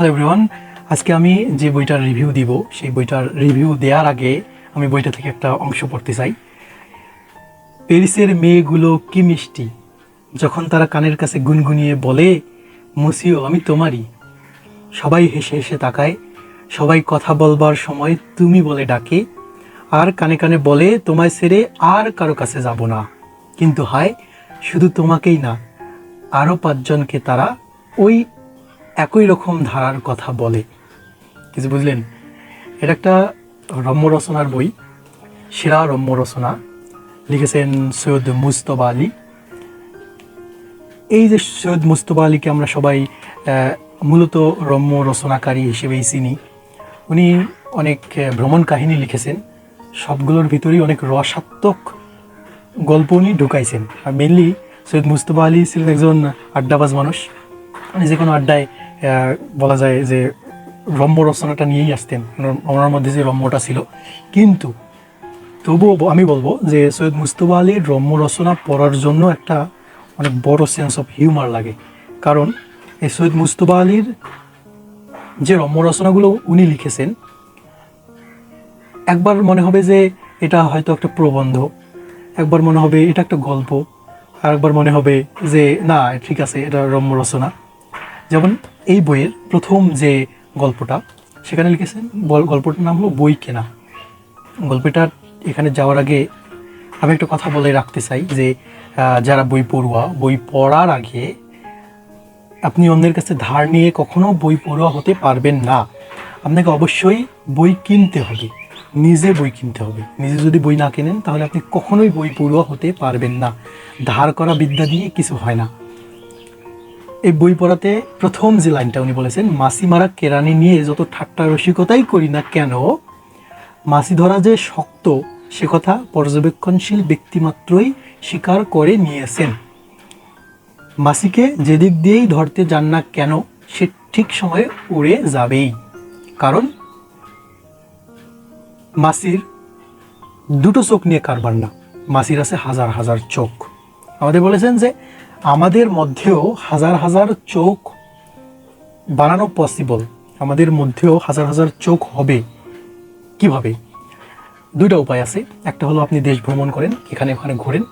Hello everyone আজকে আমি যে বইটার রিভিউ দিব, সেই বইটার রিভিউ দেওয়ার আগে আমি বইটা থেকে একটা অংশ পড়তে চাই। প্যারিসের মেয়েগুলো কি মিষ্টি? যখন তারা কানের কাছে গুনগুনিয়ে বলে, মুসিও, আমি তোমারই। সবাই হেসে হেসে তাকায়। সবাই কথা বলবার সময় তুমি বলে ডাকে, আর কানে কানে বলে, তোমায় ছেড়ে আর কারও কাছে যাব না। কিন্তু হায়, শুধু তোমাকেই না আরও পাঁচজনকে তারা ওই একই রকম ধারার কথা বলে। কিছু বুঝলেন, এটা একটা রম্য রচনার বই, সেরা রম্য রচনা। লিখেছেন সৈয়দ মুস্তবা আলী। এই যে সৈয়দ মুস্তফা আলীকে আমরা সবাই মূলত রম্য রচনাকারী হিসেবেই চিনি। উনি অনেক ভ্রমণ কাহিনী লিখেছেন। সবগুলোর ভিতরেই অনেক রসাত্মক গল্প উনি ঢুকাইছেন। আর মেনলি সৈয়দ মুস্তফা আলী ছিলেন একজন আড্ডাবাজ মানুষ। মানে যে কোনো আড্ডায় বলা যায় যে রম্য রচনাটা নিয়েই আসতেন। ওনার- মধ্যে যে রম্যটা ছিল। কিন্তু তবুও আমি বলব যে সৈয়দ মুস্তফা আলীর রম্য রচনা পড়ার জন্য একটা অনেক বড় সেন্স অফ হিউমার লাগে। কারণ এই সৈয়দ মুস্তফা আলীর যে রম্য রচনাগুলো উনি লিখেছেন, একবার মনে হবে যে এটা হয়তো একটা প্রবন্ধ, একবার মনে হবে এটা একটা গল্প, আর একবার মনে হবে যে না, ঠিক আছে, এটা রম্য রচনা। যেমন এই বইয়ের প্রথম যে গল্পটা, সেখানে লিখেছেন গল্পটার নাম হলো বই কেনা। গল্পটার এখানে যাওয়ার আগে আমি একটা কথা বলে রাখতে চাই যে যারা বই পড়ুয়া, বই পড়ার আগে আপনি অন্যের কাছে ধার নিয়ে কখনো বই পড়ুয়া হতে পারবেন না। আপনাকে অবশ্যই বই কিনতে হবে, নিজে বই কিনতে হবে। নিজে যদি বই না কেনেন, তাহলে আপনি কখনোই বই পড়ুয়া হতে পারবেন না। ধার করা বিদ্যা দিয়ে কিছু হয় না। এই বই পড়াতে প্রথম যে লাইনটা উনি বলেছেন, মাসি মারা কেরানি নিয়ে যত ঠাট্টা রসিকতাই করি না কেন, মাসি ধরা যে শক্ত, সে কথা পর্যবেক্ষণশীল ব্যক্তিমাত্রই স্বীকার করে নিয়েছেন। মাসিকে যেদিক দিয়েই ধরতে যান না কেন, সে ঠিক সময়ে উড়ে যাবেই। কারণ মাসির দুটো চোখ নিয়ে কারবার না মাসির আছে হাজার হাজার চোখ। আমাদের বলেছেন যে আমাদের মধ্যেও হাজার হাজার চোখ বানানো পসিবল আমাদের মধ্যেও হাজার হাজার চোখ হবে। কীভাবে? দুইটা উপায় আছে। একটা হলো আপনি দেশ ভ্রমণ করেন, এখানে ওখানে ঘোরেন,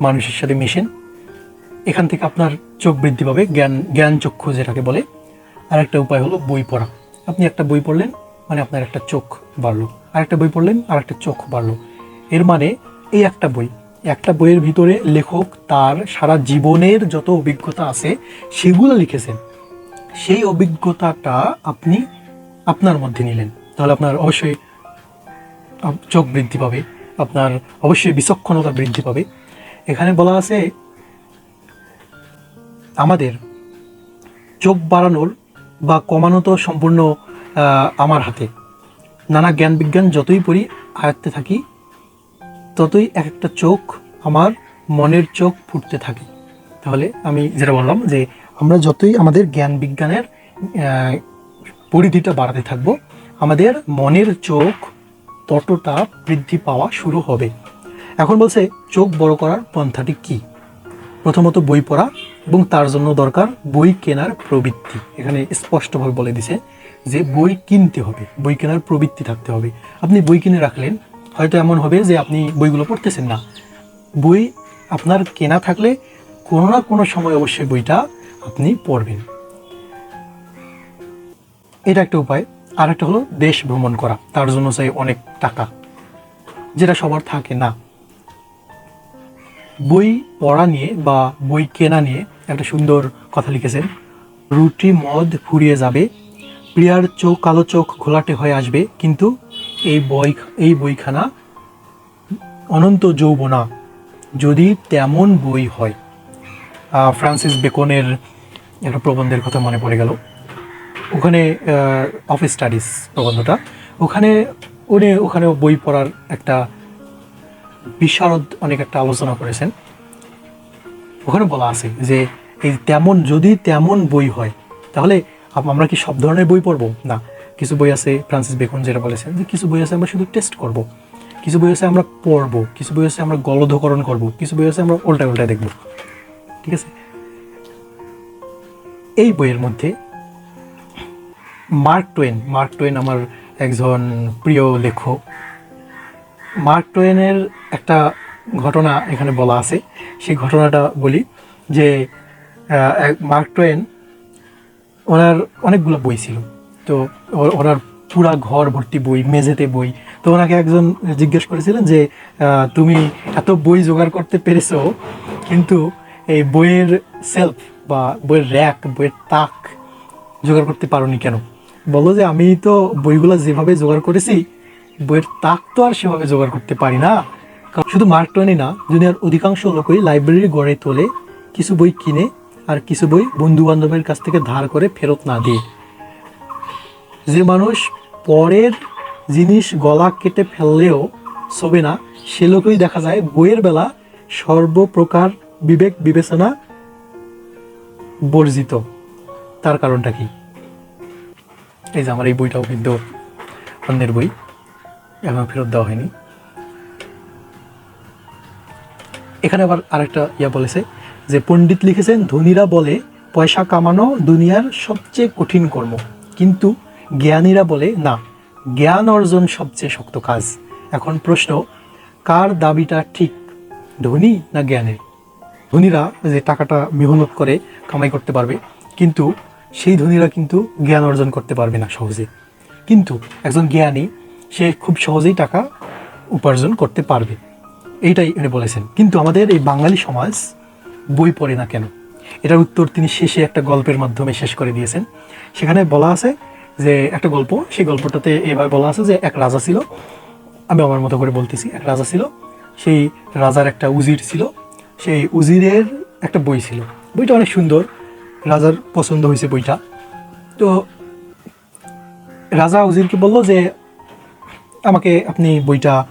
মানুষের সাথে মেশেন। এখান থেকে আপনার চোখ বৃদ্ধি পাবে, জ্ঞান জ্ঞান চক্ষু যেটাকে বলে। আর একটা উপায় হলো বই পড়া। আপনি একটা বই পড়লেন মানে আপনার একটা চোখ বাড়লো। আর একটা বই পড়লেন আর একটা চোখ বাড়লো। এর মানে এই একটা বই একটা বইয়ের ভিতরে লেখক তার সারা জীবনের যত অভিজ্ঞতা আছে, সেগুলো লিখেছেন। সেই অভিজ্ঞতাটা আপনি আপনার মধ্যে নিলেন। তাহলে আপনার অবশ্যই চোখ বৃদ্ধি পাবে, আপনার অবশ্যই বিচক্ষণতা বৃদ্ধি পাবে। এখানে বলা আছে, আমাদের চোখ বাড়ানোর বা কমানো তো সম্পূর্ণ আমার হাতে। নানা জ্ঞান বিজ্ঞান যতই পড়ি, আয়ত্তে থাকি ততই এক একটা চোখ আমার মনের চোখ ফুটতে থাকে। তাহলে আমি যেটা বললাম যে আমরা যতই আমাদের জ্ঞান বিজ্ঞানের পরিধিটা বাড়াতে থাকব, আমাদের মনের চোখ ততটা বৃদ্ধি পাওয়া শুরু হবে। এখন বলছে, চোখ বড় করার পন্থাটি কি? প্রথমত বই পড়া এবং তার জন্য দরকার বই কেনার প্রবৃত্তি। এখানে স্পষ্টভাবে বলে দিছে যে বই কিনতে হবে, বই কেনার প্রবৃত্তি থাকতে হবে। আপনি বই কিনে রাখলেন হয়তো এমন হবে যে আপনি বইগুলো পড়তেছেন না। বই আপনার কেনা থাকলে কোনো না কোনো সময় অবশ্যই বইটা আপনি পড়বেন। এটা একটা উপায়। আর একটা হলো দেশ ভ্রমণ করা। তার জন্য চাই অনেক টাকা, যেটা সবার থাকে না। বই পড়া নিয়ে বা বই কেনা নিয়ে একটা সুন্দর কথা লিখেছেন, রুটি মদ ফুরিয়ে যাবে, প্রিয়ার চোখ কালো চোখ ঘোলাটে হয়ে আসবে, কিন্তু এই বই, এই বইখানা অনন্ত যৌবনা, যদি তেমন বই হয়। ফ্রান্সিস বেকনের একটা প্রবন্ধের কথা মনে পড়ে গেল। ওখানে অফিস স্টাডিজ প্রবন্ধটা। ওখানে উনি, ওখানে বই পড়ার একটা বিশারদ অনেক একটা আলোচনা করেছেন। ওখানে বলা আছে যে, এই তেমন, যদি তেমন বই হয়, তাহলে আমরা কি সব ধরনের বই পড়ব? না। কিছু বই আছে ফ্রান্সিস বেকন যেটা বলেছেন যে কিছু বই আছে আমরা শুধু টেস্ট করব। কিছু বই আছে আমরা পড়ব, কিছু বই আছে আমরা গলধকরণ করব, কিছু বই আছে আমরা উল্টা উল্টায় দেখব। ঠিক আছে? এই বইয়ের মধ্যে মার্ক টোয়েন মার্ক টোয়েন আমার একজন প্রিয় লেখক। মার্ক টোয়েনের একটা ঘটনা এখানে বলা আছে। সেই ঘটনাটা বলি যে মার্ক টোয়েন ওনার অনেকগুলো বই ছিল। তো ওনার পুরা ঘর ভর্তি বই, মেঝেতে বই। তো ওনাকে একজন জিজ্ঞেস করেছিলেন যে তুমি এত বই জোগাড় করতে পেরেছ, কিন্তু এই বইয়ের সেলফ বা বইয়ের র্যাক বইয়ের তাক জোগাড় করতে পারোনি কেন? বলো যে, আমি তো বইগুলো যেভাবে জোগাড় করেছি, বইয়ের তাক তো আর সেভাবে জোগাড় করতে পারি না। শুধু মার্ক টোয়েনই না, দুনিয়ার অধিকাংশ লোকই লাইব্রেরি গড়ে তোলে, কিছু বই কিনে আর কিছু বই বন্ধু বান্ধবের কাছ থেকে ধার করে ফেরত না দিয়ে। যে মানুষ পরের জিনিস গলা কেটে ফেললেও ছবে না, সে লোকই দেখা যায় বইয়ের বেলা সর্বপ্রকার বিবেক বিবেচনা বর্জিত। তার কারণটা কি? এই যে আমার এই বইটাও কিন্তু অন্যের বই, এখন ফেরত দেওয়া হয়নি। এখানে আবার আরেকটা ইয়া বলেছে যে, পণ্ডিত লিখেছেন, ধনীরা বলে, পয়সা কামানো দুনিয়ার সবচেয়ে কঠিন কর্ম। কিন্তু জ্ঞানীরা বলে, না, জ্ঞান অর্জন সবচেয়ে শক্ত কাজ। এখন প্রশ্ন, কার দাবিটা ঠিক, ধনী না জ্ঞানের? ধনীরা যে টাকাটা মেহনত করে কামাই করতে পারবে, কিন্তু সেই ধনীরা কিন্তু জ্ঞান অর্জন করতে পারবে না সহজে। কিন্তু একজন জ্ঞানী, সে খুব সহজেই টাকা উপার্জন করতে পারবে। এইটাই উনি বলেছেন। কিন্তু আমাদের এই বাঙালি সমাজ বই পড়ে না কেন? এটার উত্তর তিনি শেষে একটা গল্পের মাধ্যমে শেষ করে দিয়েছেন। সেখানে বলা আছে যে একটা গল্প, সেই গল্পটাতে এভাবে বলা আছে যে এক রাজা ছিল, আমি আমার মতো করে বলতেছি, এক রাজা ছিল, সেই রাজার একটা উজির ছিল, সেই উজিরের একটা বই ছিল। বইটা অনেক সুন্দর, রাজার পছন্দ হয়েছে বইটা। তো রাজা উজিরকে বলল যে, আমাকে আপনি বইটা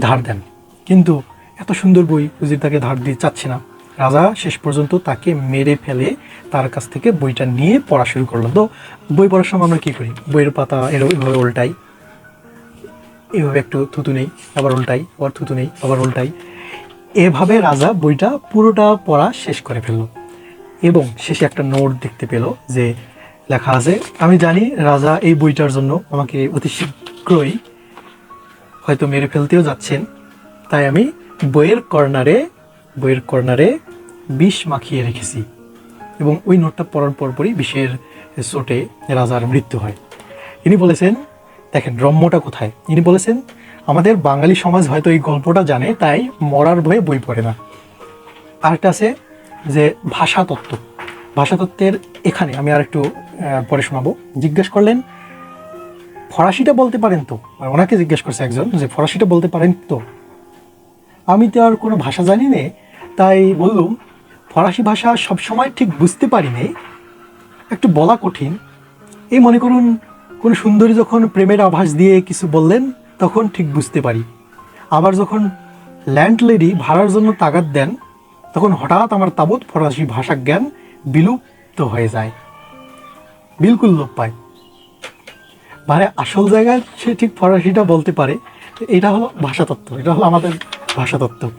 ধার দেন। কিন্তু এত সুন্দর বই উজির তাকে ধার দিয়ে চাচ্ছে না। রাজা শেষ পর্যন্ত তাকে মেরে ফেলে তার কাছ থেকে বইটা নিয়ে পড়া শুরু করল। তো বই পড়ার সময় আমরা কী করি? বইয়ের পাতা এরকম এভাবে উল্টাই। এভাবে একটু থুতু নেই, আবার উল্টাই, আবার থুতু নেই, আবার উল্টাই। এভাবে রাজা বইটা পুরোটা পড়া শেষ করে ফেলল। এবং শেষে একটা নোট দেখতে পেল যে লেখা আছে, আমি জানি রাজা এই বইটার জন্য আমাকে অতি শীঘ্রই হয়তো মেরে ফেলতেও যাচ্ছেন। তাই আমি বইয়ের কর্নারে বইয়ের কর্নারে বিষ মাখিয়ে রেখেছি এবং ওই নোটটা পড়ার পরপরই বিষের চোটে রাজার মৃত্যু হয়। ইনি বলেছেন, দেখেন, রম্যটা কোথায়? ইনি বলেছেন, আমাদের বাঙালি সমাজ হয়তো এই গল্পটা জানে, তাই মরার ভয়ে বই পড়ে না। আরেকটা আছে যে ভাষাতত্ত্ব। ভাষাতত্ত্বের এখানে আমি আর একটু পরে শোনাবো। জিজ্ঞেস করলেন, ফরাসিটা বলতে পারেন তো? ওনাকে জিজ্ঞেস করছে একজন যে, ফরাসিটা বলতে পারেন তো? আমি তো আর কোনো ভাষা জানি না তাই বললুম, ফরাসি ভাষা সবসময় ঠিক বুঝতে পারি নে একটু বলা কঠিন। এই মনে করুন, কোনো সুন্দরী যখন প্রেমের আভাস দিয়ে কিছু বললেন, তখন ঠিক বুঝতে পারি। আবার যখন ল্যান্ডলেডি ভাড়ার জন্য তাগাদ দেন, তখন হঠাৎ আমার তাবৎ ফরাসি ভাষা জ্ঞান বিলুপ্ত হয়ে যায়। বিলকুল লোপ পায়। মানে আসল জায়গায় সে ঠিক ফরাসিটা বলতে পারে, এটা হলো ভাষাতত্ত্ব, এটা হলো আমাদের ভাষাতত্ত্ব।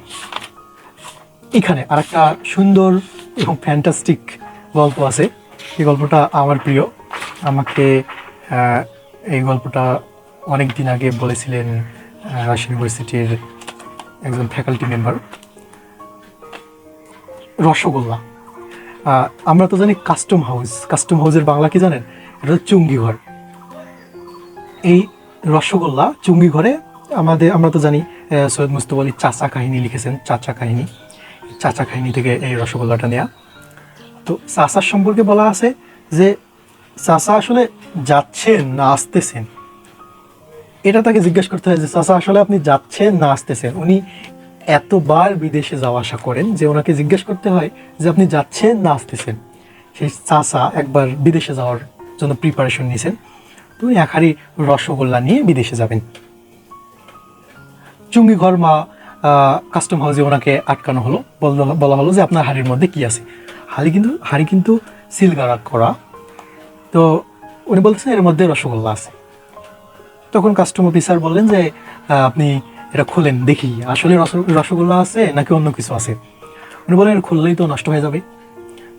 এখানে আর একটা সুন্দর এবং ফ্যান্টাস্টিক গল্প আছে। এই গল্পটা আমার প্রিয়। আমাকে এই গল্পটা অনেক দিন আগে বলেছিলেন রাশ ইউনিভার্সিটির একজন ফ্যাকাল্টি মেম্বার রসগোল্লা। আমরা তো জানি কাস্টম হাউস কাস্টম হাউসের বাংলা কি জানেন? এটা হচ্ছে চুঙ্গি ঘর এই রসগোল্লা চুঙ্গি ঘরে আমাদের, আমরা তো জানি সৈয়দ মুস্তফা আলী চাচা কাহিনী লিখেছেন, চাচা কাহিনী। চাচা কাহিনী থেকে এই রসগোল্লাটা নেয়া। তো চাচার সম্পর্কে বলা আছে যে চাচা আসলে যাচ্ছেন না আসতেছেন এটা তাকে জিজ্ঞেস করতে হয় যে, চাচা, আসলে আপনি যাচ্ছেন না আসতেছেন উনি এতবার বিদেশে যাওয়া আসা করেন যে ওনাকে জিজ্ঞেস করতে হয় যে, আপনি যাচ্ছেন না আসতেছেন সেই চাচা একবার বিদেশে যাওয়ার জন্য প্রিপারেশন নিয়েছেন তো এক হাঁড়ি রসগোল্লা নিয়ে বিদেশে যাবেন। চুঙ্গি ঘর মা কাস্টম হাউসে ওনাকে আটকানো হলো। বলা- হলো যে আপনার হাড়ির মধ্যে কি আছে? হাড়ি কিন্তু হাড়ি কিন্তু সিলগারা করা। তো উনি বলছেন এর মধ্যে রসগোল্লা আছে। তখন কাস্টম অফিসার বললেন যে আপনি এটা খুলেন, দেখি, আসলে রসগোল্লা আছে নাকি অন্য কিছু আছে? উনি বলেন এটা খুললেই তো নষ্ট হয়ে যাবে।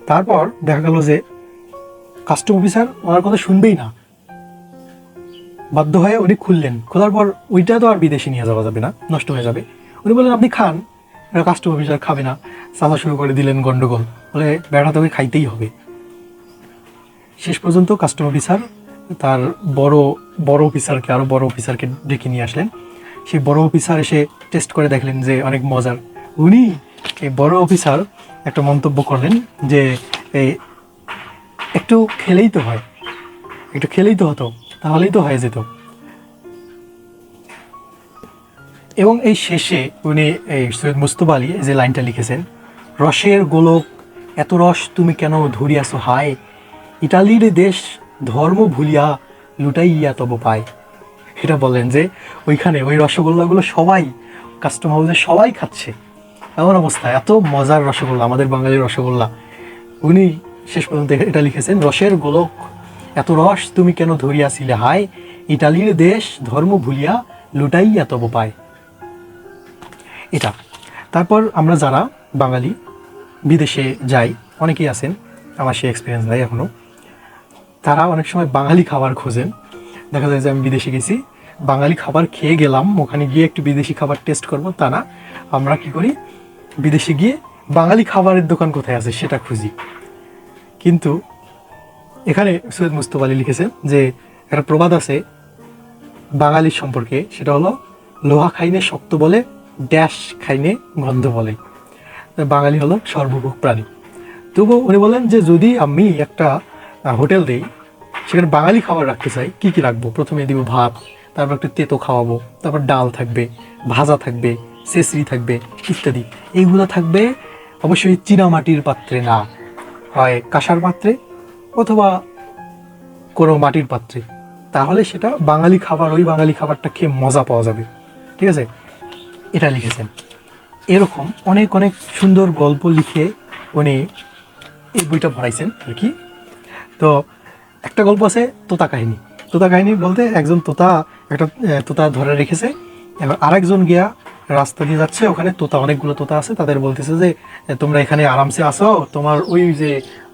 তারপর দেখা গেল যে কাস্টম অফিসার ওনার কথা শুনবেই না। বাধ্য হয়ে উনি খুললেন। খোলার পর ওইটা তো আর বিদেশে নিয়ে যাওয়া যাবে না, নষ্ট হয়ে যাবে। উনি বললেন, আপনি খান। কাস্টমার অফিসার খাবে না। চালা শুরু করে দিলেন গন্ডগোল। বলে, বেড়া তোকে খাইতেই হবে। শেষ পর্যন্ত কাস্টমার অফিসার তার বড় বড় অফিসারকে আরও বড় অফিসারকে ডেকে নিয়ে আসলেন। সেই বড় অফিসার এসে টেস্ট করে দেখলেন যে অনেক মজার। উনি, এই বড় অফিসার একটা মন্তব্য করলেন যে এই একটু খেলেই তো হয়। একটু খেলেই তো হতো, তাহলেই তো হয়ে যেত। এবং এই শেষে উনি, এই সৈয়দ মুস্তফা আলী যে লাইনটা লিখেছেন, রসের গোলক, এত রস তুমি কেন ধরিয়াছো হায়? ইটালির দেশ ধর্ম ভুলিয়া লুটাইয়া তব পায়। এটা বলেন যে ওইখানে ওই রসগোল্লাগুলো সবাই কাস্টমার হাউসে সবাই খাচ্ছে। এমন অবস্থা, এত মজার রসগোল্লা, আমাদের বাঙালির রসগোল্লা। উনি শেষ পর্যন্ত এটা লিখেছেন, রসের গোলক, এত রস তুমি কেন ধরিয়াছিলে হায়? ইটালির দেশ ধর্ম ভুলিয়া লুটাইয়া তব পায়। এটা। তারপর আমরা যারা বাঙালি, বিদেশে যাই, অনেকেই আছেন, আমার সেই এক্সপিরিয়েন্স নাই এখনও তারা অনেক সময় বাঙালি খাবার খোঁজেন। দেখা যায় যে আমি বিদেশে গেছি, বাঙালি খাবার খেয়ে গেলাম, ওখানে গিয়ে একটু বিদেশি খাবার টেস্ট করব, তা না। আমরা কি করি? বিদেশে গিয়ে বাঙালি খাবারের দোকান কোথায় আছে সেটা খুঁজি। কিন্তু এখানে সৈয়দ মুস্তফা আলী লিখেছেন যে একটা প্রবাদ আছে বাঙালির সম্পর্কে, সেটা হলো, লোহা খাইনে শক্ত বলে ড্যাশ খাইনে গন্ধ বলে। বাঙালি হলো সর্বভোগ প্রাণী। তবু উনি বলেন যে, যদি আমি একটা হোটেল দেই, সেখানে বাঙালি খাবার রাখতে চাই, কি কি রাখব? প্রথমে দিব ভাত, তারপর একটু তেতো খাওয়াবো, তারপর ডাল থাকবে, ভাজা থাকবে, সেসরি থাকবে, ইত্যাদি। এইগুলো থাকবে অবশ্যই চীনামাটির পাত্রে না, হয় কাঁসার পাত্রে অথবা কোনো মাটির পাত্রে। তাহলে সেটা বাঙালি খাবার, ওই বাঙালি খাবারটা খেয়ে মজা পাওয়া যাবে। ঠিক আছে? এটা লিখেছেন। এরকম অনেক অনেক সুন্দর গল্প লিখে উনি এই বইটা ভরাইছেন আর কি। তো একটা গল্প আছে তোতা কাহিনী। তোতা কাহিনী বলতে একজন তোতা, একটা তোতা ধরে রেখেছে। এবার আরেকজন গিয়া রাস্তা দিয়ে যাচ্ছে, ওখানে তোতা, অনেকগুলো তোতা আছে। তাদের বলতেছে যে তোমরা এখানে আরামসে আসো তোমার ওই যে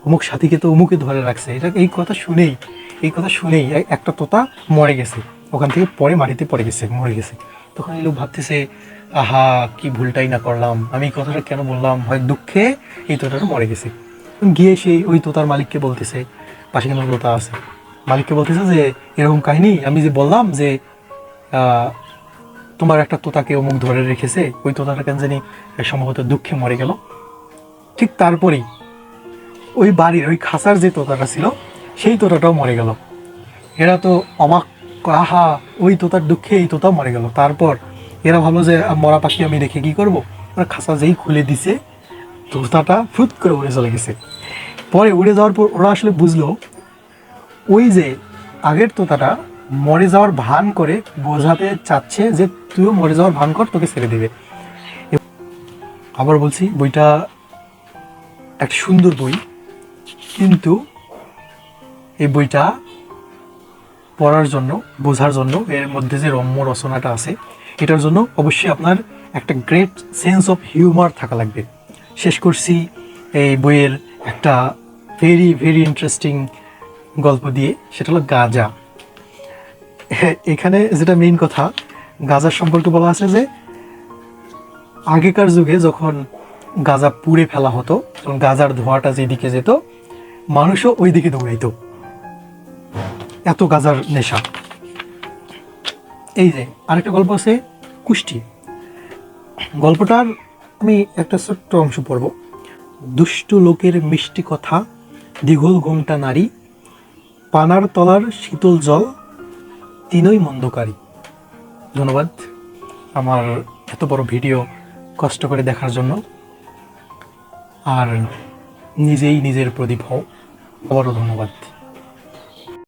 অমুক সাথীকে তো অমুকে ধরে রাখছে। এটা এই কথা শুনেই, এই কথা শুনেই একটা তোতা মরে গেছে। ওখান থেকে পরে মাটিতে পড়ে গেছে, মরে গেছে। তখন এই লোক ভাবতেছে আহা, কি ভুলটাই না করলাম। আমি কথাটা কেন বললাম? হয় দুঃখে এই তোতাটা মরে গেছে। গিয়ে সেই ওই তোতার মালিককে বলতেছে, পাশে কেন তোতা আছে? মালিককে বলতেছে যে, এরকম কাহিনী, আমি যে বললাম যে তোমার একটা তোতাকে অমুক ধরে রেখেছে, ওই তোতাটা কেন জানি সম্ভবত দুঃখে মরে গেল। ঠিক তারপরেই ওই বাড়ির ওই খাসার যে তোতাটা ছিল, সেই তোতাটাও মরে গেল। এরা তো অমাক আহা, ওই তোতার দুঃখে এই তোতাও মরে গেল। তারপর এরা ভাবলো যে মরা পাখি আমি রেখে কি করব? ওরা খাসা যেই খুলে দিছে তোতাটা ফুট করে উড়ে চলে গেছে। পরে উড়ে যাওয়ার পর ওরা আসলে বুঝলো, ওই যে আগের তোতাটা মরে যাওয়ার ভান করে বোঝাতে চাচ্ছে যে, তুইও মরে যাওয়ার ভান কর, তোকে ছেড়ে দেবে। আবার বলছি, বইটা একটা সুন্দর বই। কিন্তু এই বইটা পড়ার জন্য, বোঝার জন্য এর মধ্যে যে রম্য রচনাটা আছে এটার জন্য অবশ্যই আপনার একটা গ্রেট সেন্স অফ হিউমার থাকা লাগবে। শেষ করছি এই বইয়ের একটা ভেরি ভেরি ইন্টারেস্টিং গল্প দিয়ে, সেটা হলো গাজা। এখানে যেটা মেইন কথা গাজার সম্পর্কে বলা আছে যে, আগেকার যুগে যখন গাজা পুড়ে ফেলা হতো, তখন গাজার ধোঁয়াটা যেদিকে যেত, মানুষও ওই দিকে দৌড়াইতো। এত গাজার নেশা। এই যে, আরেকটা গল্প আছে কুষ্টি। গল্পটার আমি একটা ছোট্ট অংশ পড়ব। দুষ্ট লোকের মিষ্টি কথা, দীঘল ঘোমটা নারী, পানার তলার শীতল জল, তিনই মন্দকারী। ধন্যবাদ আমার এত বড় ভিডিও কষ্ট করে দেখার জন্য। আর নিজেই নিজের প্রদীপ হও, আবারও ধন্যবাদ।